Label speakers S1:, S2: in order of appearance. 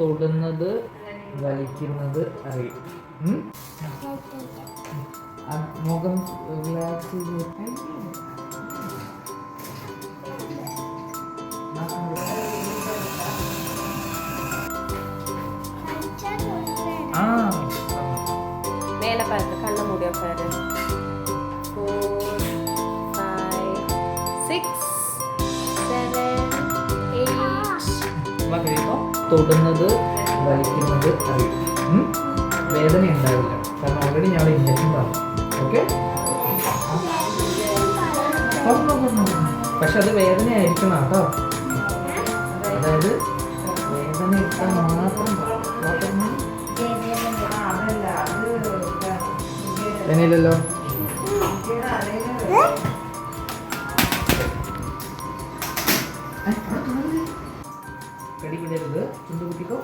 S1: തൊടുന്നത് വലിക്കുന്നത് അറിയും. മുഖം ആ.
S2: മേലെ കണ്ണു മൂടി
S1: വാ കഴിയുമ്പോൾ തൊടുന്നത് വലിക്കുന്നത് അറിയും? വേദന ഉണ്ടാവില്ല. കാരണം ഓൾറെഡി ഞാൻ ഇഞ്ചക്ഷൻ തന്നു. ഓക്കെ പക്ഷെ അത് വേദന ആയിരിക്കണം കേട്ടോ. അതായത് വേദന എടുത്താൽ മാത്രം മാത്രമേ വേദനയില്ലല്ലോ കടി വിടരുത് ചുണ്ട് കുത്തിക്കോ